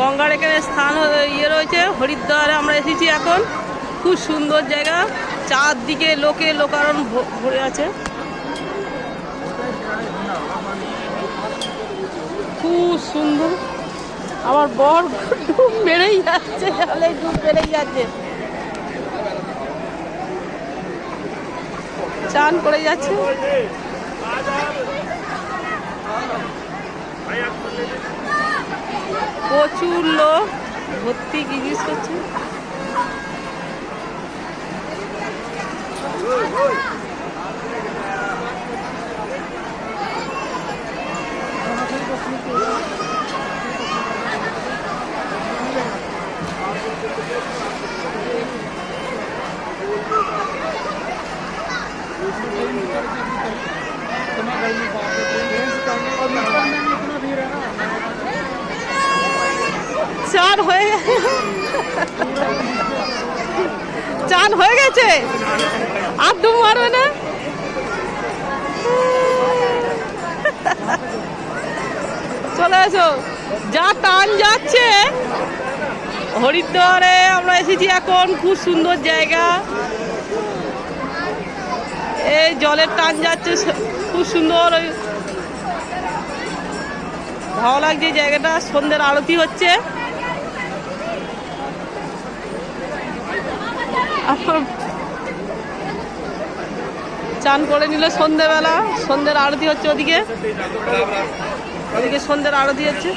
গঙ্গার এখানে স্থান ইয়ে রয়েছে, হরিদ্বারে আমরা এসেছি এখন। খুব সুন্দর জায়গা। চারদিকে লোকে লোকারণ ভরে আছে। খুব সুন্দর। আমার বর ডুব মেরেই যাচ্ছে ডুব মেরেই যাচ্ছে। চান করে যাচ্ছে। প্রচুর লোক ভর্তি জিজ্ঞেস করছে চান হয়ে চান হয়ে গেছে। আর ডুব মারবে না? চলে এসো। যা টান যাচ্ছে। হরিদ্বারে আমরা এসেছি এখন। খুব সুন্দর জায়গা। এই জলের টান যাচ্ছে। খুব সুন্দর। ওই ভালো লাগছে জায়গাটা। সন্ধ্যের আরতি হচ্ছে। এখন চান করে নিল সন্ধ্যেবেলা সন্ধ্যের আরতি হচ্ছে ওদিকে। ওদিকে সন্ধ্যের আরতি হচ্ছে।